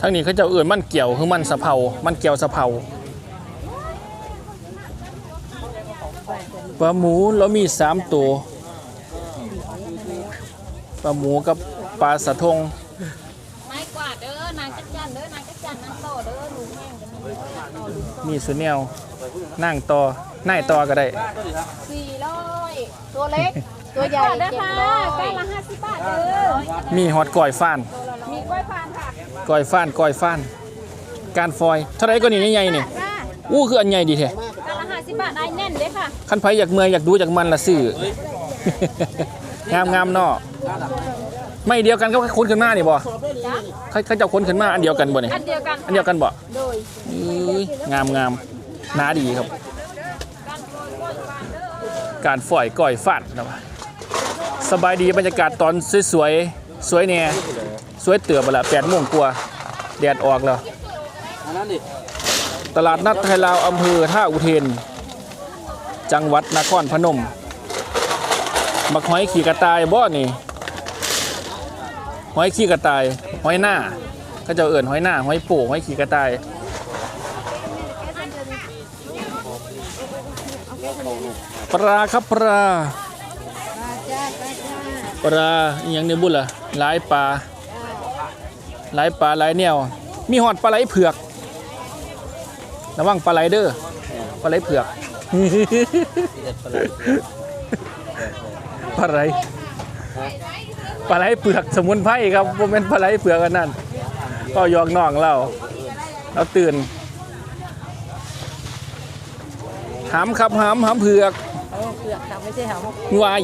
ทั้งนี้เขาจะเอื่นมันเกี่ยวคือมันสะเพามันเกี่ยวสะเพาปลาหมูแล้วมีสามตัวปลาหมูกับปลาสะทงไม้กวาดเด้อนางจักจันเด้อนางจักจันนางโตเด้อลุงแห้งมีสุแนวนั่งต่อน่ายต่อก็ได้สี่ร้อยตัวเล็ก ตัวใหญ่เจ็ดร้อยใกล้ละห้าสิบบาทเด้อมีฮอตก่อยฟ้านมีกล้วยพานค่ะก่อยฟ้านก่อยฟ้าน การฟอย เท่าไรก็นี่ใหญ่ๆนี่ค่ะอู้คืออันใหญ่ดีแท้ใกล้ละห้าสิบบาทได้แน่นเด้อค่ะคันไผอยากเมื่อยอยากดูจากมันละซื้อ งามงามๆเนาะไม่เดียวกันก็คุ้นขึ้นมานี่บ่จ้ะเขาเขาเจะคุ้นขึ้นมาอันเดียวกันบ่นี่อันเดียวกันอันเดียวกันบ่โดยอื้องามงามหนาดีครับ การฝอยก่อยฟัดนะวะ สบายดีบรรยากาศตอนสวยๆ สวยแน่สวยเตือบละแปดโมงกว่า แดดออกแล้ว ตลาดนัดไทยลาวอำเภอท่าอุเทน จังหวัดนครพนมบักหอยขี่กระต่ายบ่นี่ หอยขี่กระต่าย หอยหน้าก็จะเอิ่นหอยหน้า หอยป่งหอยขี่กระต่ายปลาครับปลา ปลาอหยังในบุญล่ะหลายปลาหลายปลาหลายแนว มีหอดปลาไหลเผือก ระวังปลาไหลเด้อปลาไหลเผือก ปลาไหลปลาไหลเผือกสมุนไพรครับโมเมนปลาไหลเผือกอันนั้นก็ยอกน้องเราเราตื่นหามครับหามหามเผือกเผือกค่ะไม่ใช่หาววาย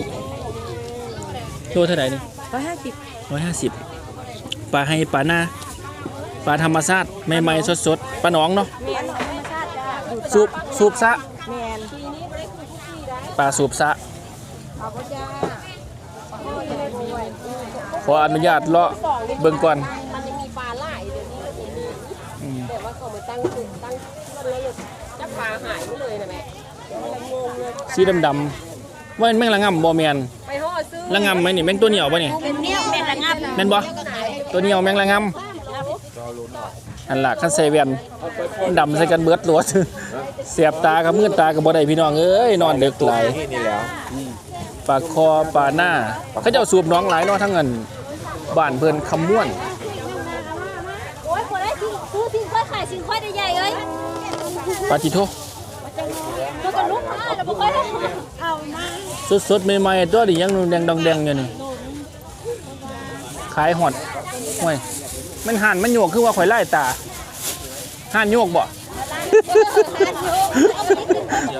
โลเท่าไหร่นี่ร้อยห้าสิบร้อยห้าสิบปลาให้ปลาหน้าปลาธรรมชาติใหม่ๆสดๆปลาหนองเนาะแมนธรรมชาติจ้ะสูบสูบซะแมนทีนี้ไม่ได้คุยคุกกี้ได้ปลาสูบซะเอาก็จ้าขออนุญาตเลาะเบิ่งก่อนมันยังมีปลาหลายเดี๋ยวนี้เราเห็นมีอืมแต่ว่าเขามาตั้งจุดตั้งมันเลยจะปลาหายไปเลยนะแม่งงเลยสีดำๆว่าแม่งละงำบ่แม่นไปห่อซื้อ ละงำไหมนี่แม่งตัวเหนียวบ่นี่เป็นเนี่ยเป็นระงับแม่นบ่ตัวเหนียวแม่งละงำอันล่ะคันใส่แว่นมันดำใส่กันเบิดโลดเสียบตากับมืดตากับบ่ได้พี่น้องเอ้ยนอนดึกหลายนี่แล้วปากคอปลาหน้าเขาเจ้าสูบน้องหลายเนาะทั้งเงินบ้านเพิ่นคำม่วนโอ้ยคนได้ซื้อซื้อทิ้งค่อยขายทิ้งค่อยได้ใหญ่เอ้ยปาติโทตัว กันลุกมาแล้วบ่ค่อยเอามาสดๆใหม่ๆตัวนี้ยังแดงดองแดงอยู่นี่ขายฮอดห่วยมันห่านมันโยกคือว่าข่อยไล่ตาห่านโยกบ่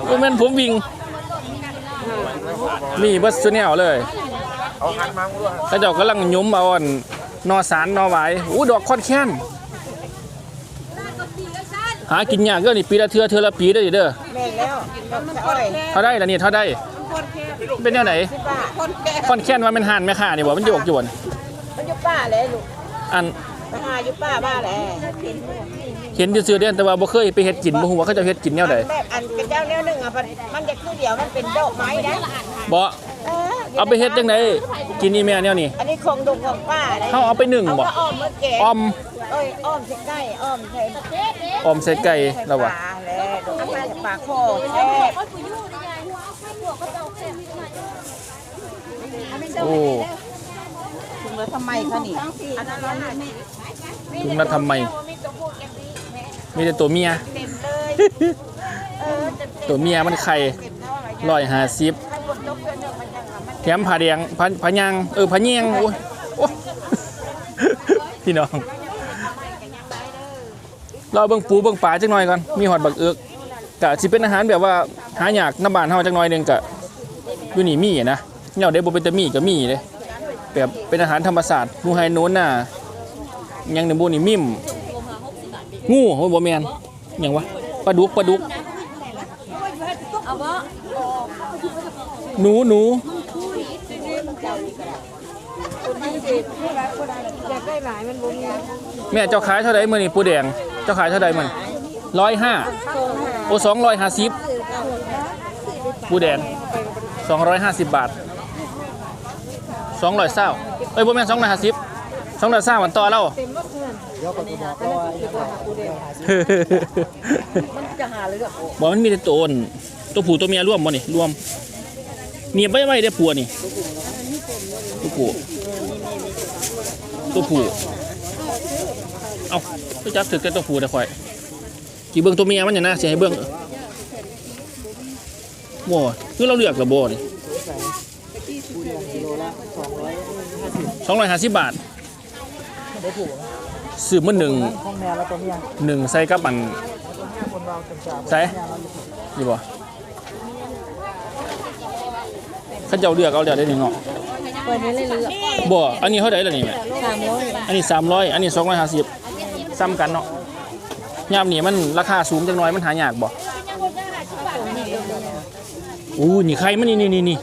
ก็แม่นผมวิ่งมีเบัสแนวเลยเอาหันมาด้วยเขาเจ้ากำลังยุ้มเอาอ่อนนอสารนอหวายอู้ดอกคอนแค้น หากินยากเด้อนี่ปีละเทื่อเทื่อละปีเด้อนี่เด้อแม่แล้วมันอ้อยเท่าได้ล่ะนี่เท่าได้คนแค่เป็นแนวไหนป้าคนแค่คอนแค้นว่ามันห่านแม่ค้านี่บ่มันโยกอยู่บ่นมันอยู่ป้าเลยลูกอันไปหาอยู่ป้าบ้าแหละเห็นซื่อๆเด้อแต่ว่าบ่เคยไปเฮ็ดกินบ่ฮู้ว่าเขาเจะเฮ็ดกินแนวใดแบบอันเป็นเจ้าแนวหนึ่งอะมันมันจะคือเดียวมันเป็นดอกไม้ได้บ่เอาไปเฮ็ดจังไดกินนี่แม่แนวนี้อันนี้คงดงของป้าได้เฮาเอาไปนึ่งเอาบ่ก็อ้อมเมื่อแกออม เอ้ยอ้อมใส่ไก่อ้อมใส่ออมใส่ไก่แล้วว่ะปลาแล้วดอกไม้ปลาโคแซ่บโอ้ถุงแล้วทำไมคะนี่อันนั้นร้อนไหมถุงละทำไม มีแต่ตัวเมีย เต็มเลยเออเต็มตัวเมียมันไข่เต็มเท่าไหร่ร้อยห้าสิบถ้าบนยกเพื่อนเนี่ยมันยังอะมันแถมผาแดงผาผายังเออผาเยียงโอ้ยโอ้ย พี่น้อง เราเบิ่งปูเบิ่งปลาจักหน่อยก่อนมีหอดบักเอือกกะสิเป็นอาหารแบบว่าหายากน้ำบานเฮาจักหน่อยหนึงกะอยู่นี่มีอะนะแนวได้บ่เป็นตะมีก็มีเด้แบบเป็นอาหารธรรมศาสตร์หนูไฮโน้นน่ะหยังในบ่นี่มิมงูโอ้ยบ่แม่นหยังวะปลาดุกปลาดุกหนูหนูอยากได้หลายมันบ่มีแม่เจ้าขายเท่าไรมื่อนี่ปูแดง เจ้าขายเท่าไรมันร้อยห้าโอ้สองร้อยห้าสิบปูแดงสองร้อยห้าสิบบาทสองร้อยเศร้าเอ้ยบ่แมนสองร้อยห้าสิบสองร้อยเศร้ามันต่อเราบอกมันมีแต่ตัวอ่อนตัวผู้ตัวเมียร่วมบ่นี่ร่วมเนียบไว้ไว้ได้ผัวนี่ตัวผู้ตัวผู้ เอาไปจับถึกแต่ตัวผู้แต่ข่อยกี่เบิ่งตัวเมียมันอย่างน่าเสียให้เบิ่งบ่คือเราเลือกกับบ่นี่สองร้อยห้าสิบบาทซื้อมาหนึ่งหนึ่งใส่กับอันใส่นี่บ่เขาเจ้าเลือกเอาเลือกได้หนึ่งเนาะเปิดนี้เลยเลือกบ่อันนี้เท่าไหร่ล่ะนี่แม่อันนี้สามร้อยอันนี้300อันนี้250 ซ้ำกันเนาะยามนี้มันราคาสูงจังน้อยมันหายากบ่อู้นี่ไข่มันนี่นี่นี่นี่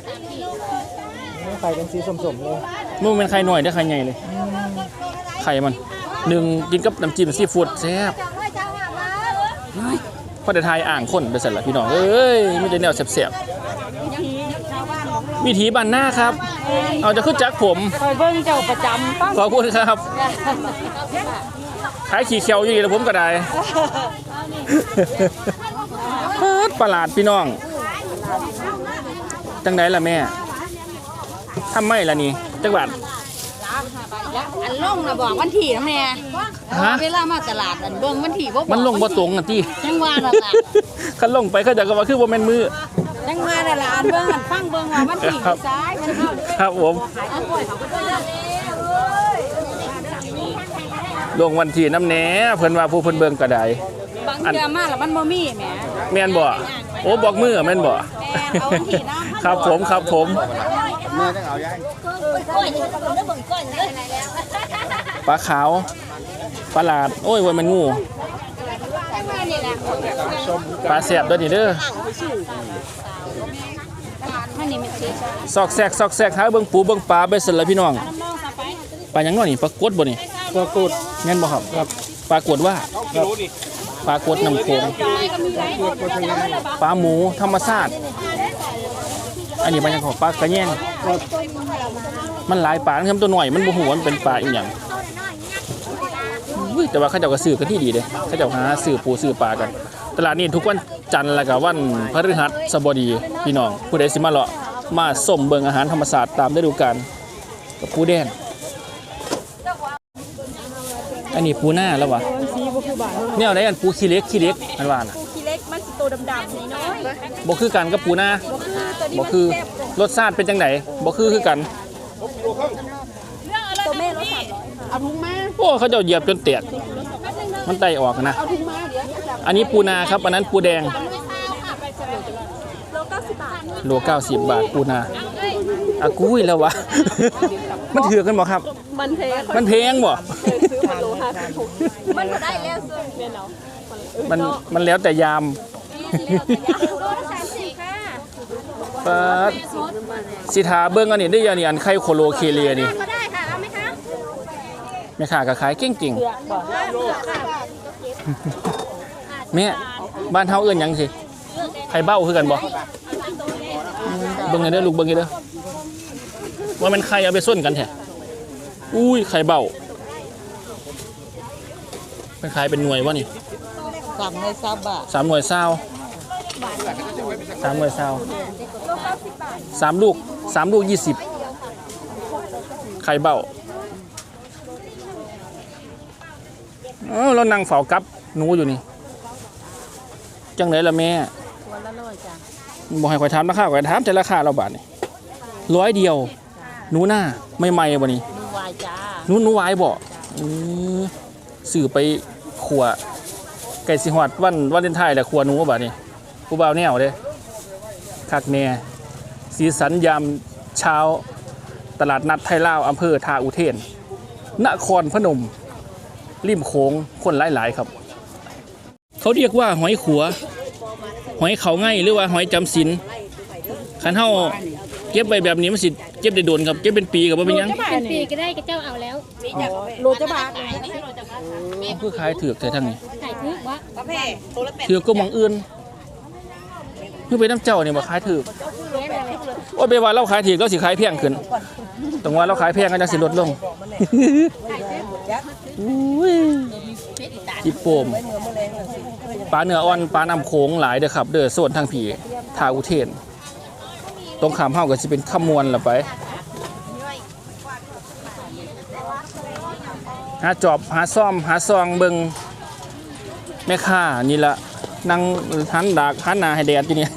ไข่เป็นสีสมๆเลยมันเป็นไข่น้อยได้อไข่ใหญ่เลย ไข่มันหนึ่งกินกับน้ำจิ้มซีฟู้ดแซ่บพอได้ทายอ่างคนไปเสร็จแล้วพี่น้องเอ้ยมีแต่แนวแซ่บๆวิถีบ้านหน้าครับ เอาจะขึ้นจักผมคอยเบิ้งเจ้าประจำป้าขอบคุณครับ ขายขี่เขียวอยู่นี่แล้วผมก็ได้ ประหลาดพี่น้อง จังไดล่ะแม่ทำไม่ล่ะนี่จังหวัดอันลงนะบอกวันที่นะแม่ฮะเวลามาตลาดอันเบิ้งวันที่บ่บอกมันลงบ่ตรงอะที่ยังว่านั่นล่ะคันลงไปเขาจะก็ว่าคือบ่แม่นมือยังว่านั่นล่ะอันเบิ้งอันฟังเบิ้งว่าวันที่ครับซ้ายมันเข้าครับผม ลงวันที่น้ำแหน่เพิ่นว่าผู้เพิ่นเบิ่งก็ได้ บางเทื่อมาแล้วมันบ่มีแหมแม่นบ่โอ้บอกมือแม่นบ่เอาวันที่นะครับผมครับผมแม่ต้องเอาย่างปลาขาวปลาหลาด โอ้ยว่ามันงูปลาแสบด้วยนี่เด้อมันนี่มันสิซอกแซกซอกแซกหาเบิ่งปูเบิ่งปลาไปเสร็จแล้วพี่น้องปลาหยังน้อยนี่ปลากดบ่นี่ ปรากฏ แม่นบ่ครับครับปลากดว่าปลากดน้ำโขงปลาหมูธรรมชาติ อันนี้ปลาหยังของปลากระแยงมันหลายปลานะครับตัวหน่อยมันบ่ฮู้ว่ามันเป็นปลาอีหยังอุ้ยแต่ว่าเขาเจ้าก็ซื้อกันที่ดีเด้เขาเจ้าหาซื้อปูซื้อปลากัน ตลาดนี้ทุกวันจันทร์แล้วก็วันพฤหัสบดีพี่น้องผู้ใดสิมาเลาะมาส้มเบิงอาหารธรรมศาสตร์ตามฤดูกาลกับปูแดง อันนี้ปูหน้าแล้ววะเนี่ยเอาได้อันปูขี้เล็กขี้เล็กอันว่าน่ะขี้เล็กมันสิตัวดำๆนี่น้อยบ่คือกันกับปูหน้าบ่คือรสชาติเป็นจังไดบ่คือคือกันตัวแม่รถ300เอาถุงมาโอ้เขาเจ้าเหยียบจนแตกมันไตออกนะเอาถุงมาเดี๋ยวจับอันนี้ปูนาครับ อันนั้นปูแดงโล90บาทโล90บาทปูนาอากุ้ยแล้ววะ มันถือกันบ่ครับ มันเทมันแพงบ่ ซื้อมาโล56มันบ่ได้แล้วซื้อแม่นเนาะมันมันแล้วแต่ยามโลละ30ค่ะเปิดสิทาเบิ่งอันนี้ได้อยังนี่อันไข่โคโลเคเลียนี่ก็ได้ค่ะเอาไหมคะแม่ค้าก็ขายเก่งๆแม่บ้านเฮาเอิ้นหยังสิไข่เบ้าคือกันบ่เบิ่งให้เด้อลูกเบิ่งให้เด้อว่ามันไข่เอาไปส้นกันแท้อุ้ยไข่เบ้า เป็นขายเป็นหน่วยวะนี่สามในซาบะสามหน่วยซาวสามหน่วยซาวสามลูกสามลูกยี่สิบไข่เบ้าเออเรานั่งเฝ้ากับหนูอยู่นี่ จังไหนล่ะแม่ตัวละร้อยจ้ะบอกให้ข่อยถามราคาข่อยถามแต่ราคาเราบาทนี่ร้อยเดียว หนูหน้าไม่ใหม่บ่นี่ดูวายจ้าหนูหนูวายบ่อือสื่อไป ขัวไก่สิฮอดวันวันเลนไทน์แหละขัวหนูบานี่ผู้บ่าวแนวเด้คักแน่สีสันยามเช้าตลาดนัดไทยลาวอำเภอทาอุเทน นครพนม ริมโขงคนหลาย ๆ ครับ เขาเรียกว่าหอยขัว หอยเขาง่ายหรือว่าหอยจำศีลคันเฮาเก็บไว้แบบนี้มันสิเก็บได้โดนครับ เก็บเป็นปีก็บ่เป็นยังเป็นปีก็ได้กับเจ้าเอาแล้วโลจะบาท คือขายถือกแต่ทั้งนี้ขายทึกวะถือกก็มองอื่นคือไปน้ำเจ้าเนี่ยมาขายถือกโอ้อ้ยไปว่าเราขายถีกเราสิขายแพงขึ้นตรงว่าเราขายแพงก็จะสิลดลงอุ้ยจิโปมปลาเนื้ออ่อนปลาน้ำโขงหลายเด้อครับ เด้อโซนทางผีทาอุเทน ตรงขามเฮาก็สิเป็นขมวนละไป หาจอบหาซ่อมหาซองเบิงแม่ค้านี่ละนั่งหันดากหันหน้าให้แดดอยู่เนี่ย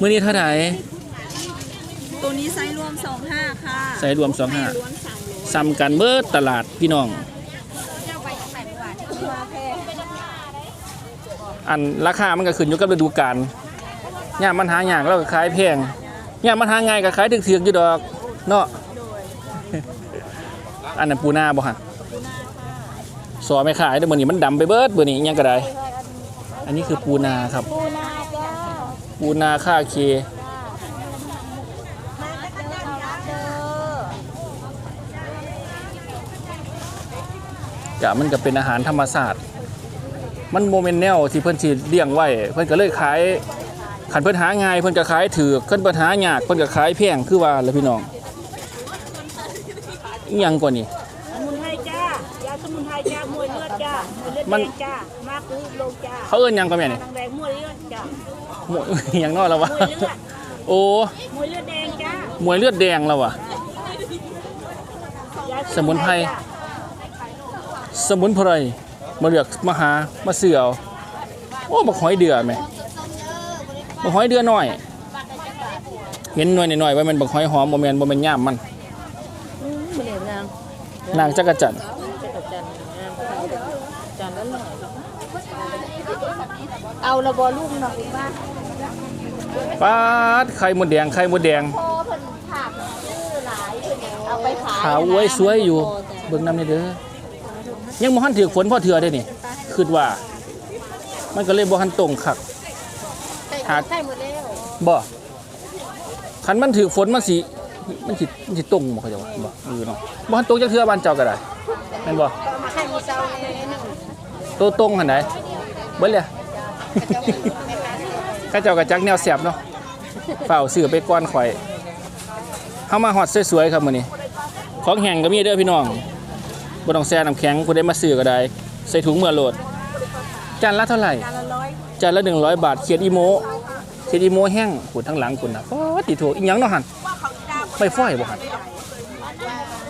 มื้อนี้เท่าไหร่ตัวนี้ไซส์รวม 25 ค่ะใส่รวมล้วน3โล25ซ้ำกันเบิดตลาดพี่น้องอันราคามันก็ขึ้นอยู่กับฤดูกาลย่ามมันหาอย่างเราก็ขายแพงย่ามมันหาง่ายก็ขายถึกๆอยู่ดอก เนาะ อันนั้นปูนาบ่ฮะสอไม่ขายแต่มื้อนี้มันดำไปเบิดเมื้อนี้ยังก็ได้ อันนี้คือปูนาครับ ปูนาจ้าปูนาค่าเคกะมันก็เป็นอาหารธรรมศาสตร์ มันโมเมนแนวที่เพิ่อนสิเลี้ยงไว้ เพิ่อนก็เลยขายขันเพิ่นหาง่ายเพิ่อนก็ขายถือเพิ่อนปัญหายากเพิ่อนก็ขายแพงคือว่าแล้วพี่น้อง อิหยังกว่านี้สมุนไพรจ้ายาสมุนไพรจ้ามวยเลือดจ้ามวยเลือดมันแดงจ้ามากรูโลจ้าเขาเอิ้นหยังก็แม่นี่ดังแดงมวยเลือดจ้าหมวยอิหยังเนอกแล้ววะมวยเลือดโอ้มวยเลือดแดงจ้ามวยเลือดแดงแล้ววะ ยาสมุนไพร จ้าสมุนไพรมาเลือกมาหามาเสือเอาโอ้บักหอยเดือแม่บักหอยเดือน้อย เห็นหน่วยหน่อยๆว่ามันบักหอยหอมบ่แม่นบ่แม่นย่ามมันมันเหลวนาง นางจักรจันทร์เอาละบอลูกหน่อยว่าปาดไข่มดแดงไข่มดแดงพอเพิ่นผักชื่อหลายเพิ่นเอาไปขายขาวไว้สวยอยู่เบิ่งน้ำนี่เด้อยังบ่ทันถือฝนพอเถื่อได้นี่คิดว่า มันก็เลยบ่ทันตรงคักหาใช่หมดแล้วบ่คันมันถือฝนมันสิ มันสิมันสิตรงบ่เขาจะว่าบ่เออเนาะบ่ทันตรงจักเทื่อบ้านเจ้าก็ได้แม่นบ่มาให้มีเซาเลยหนึ่งโตตรงหั่นใดเบิดเลยข้าเจ้าก็จักแนวแสบเนาะ เฝ้าซื้อไปก่อนข่อยเฮามาฮอดสวยๆครับมื้อนี้ ของแห้งก็มีเด้อพี่น้องบ่ต้องแช่น้ำแข็งผู้ใดมาซื้อก็ได้ ใส่ถุงเมื่อโหลด จานละเท่าไหร่ จานละ100 บาทเขียดอีโมเขียดอีโมแห้งขุดทั้งหลังคุณน่ะโอ้ติโถอีหยังเนาะหั่น ไม่ฟ้อยบ่หั่น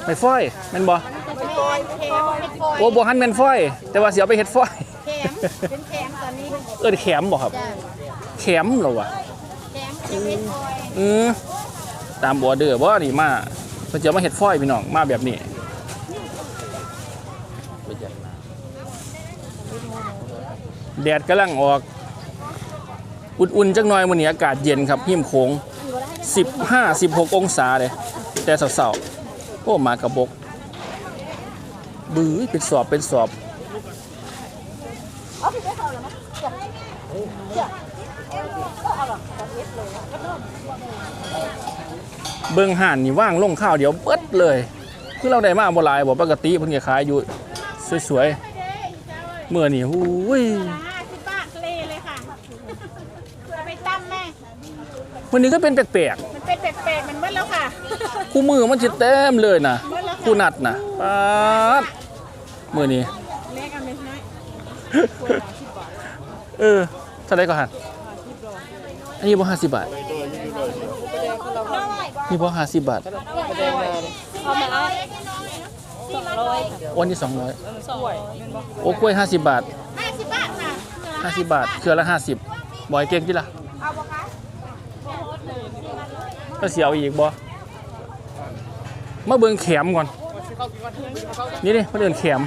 ไม่ฟ้อยแม่นบ่เป็นโอยเค็มเป็นโอยโอ้บ่หั่นแม่นฟ้อย แต่ว่าสิเอาไปเฮ็ดฟ้อยเค็มเป็นเค็มตอนนี้เอิ้นแขมบ่ครับจ้าแขมเหรอวะเค็มเป็นเม็ดโอยอืมตามบัวเดือบ่นี่มาเพิ่นจะมาเฮ็ดฟ้อยพี่น้องมาแบบนี้แดดกำลังออก อุ่นๆจักหน่อยมื้อนี้อากาศเย็นครับหิมโขง 15 16 องศาเลยแต่เสาๆโอ้มากระบก บื้อเป็นสอบเป็นสอบเบิ่งห่านนี่ว่างลงข้าวเดี๋ยวเปิดเลย คือเราได้มาบ่หลายบ่ปกติเพิ่นจะขายอยู่ สวยๆเมื่อนี่หูย ห้าสิบบาทเลยเลยค่ะไปตั้มแม่ วันนี้ก็เป็นแปลกมันเป็นแปลกๆมันเมื่อแล้วค่ะๆคู่มือมันสิเต็มเลยนะคู่นัดนะป๊าดมื้อนี้เล็กอันเล็กน้อยเออเท่าไหร่ก็หันอันนี้บ่50บาทนี่บ่50บาทเอามาเอาสองร้อยวันนี้200โอ้กล้วย50บาทห้าสิบบาทค่ะ50บาทเครือละ50บ่ให้เก่งจิล่ะ เอาปะคะก็สิเอาอีกบ่มาเบิ่งแขมก่อน นี่นี่เขาเอิ้นแขม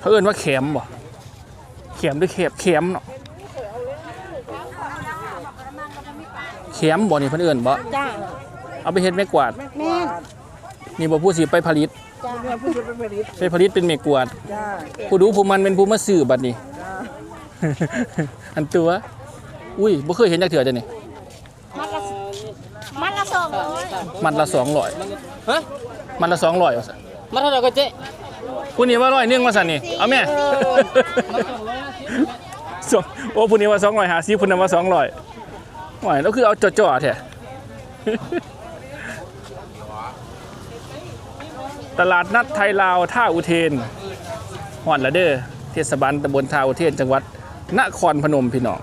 เขาเอิ้นว่าแขมบ่แขมหรือแขบแขมเนาะแขมบ่นี่เพิ่นเอิ้นบ่จ้าเอาไปเฮ็ดไม้กวาด แม่นนี่บ่ผู้สิไปผลิตจ้าไปผลิตเป็นไม้กวาดผู้ดูผู้มันเป็นผู้มาซื้อบัดนี้อันตัว อุ้ยบ่เคยเห็นจักเทื่อจ้ะนี่ มันละสองร้อยฮะมันละสองร้อยว่าสันมาเท่าไหร่ก็เจ๊ผู้นี้ว่าร้อยหนึ่งมาสันนี่เอาแม่สองโอ้ผู้นี้ว่าสองร้อยหาซีผู้นั้นว่าสองร้อยหอยแล้วคือเอาจ่อๆแท้ตลาดนัดไทยลาวท่าอุเทนฮอนละเด้อเทศบาลตำบลท่าอุเทนจังหวัดนครพนมพี่น้อง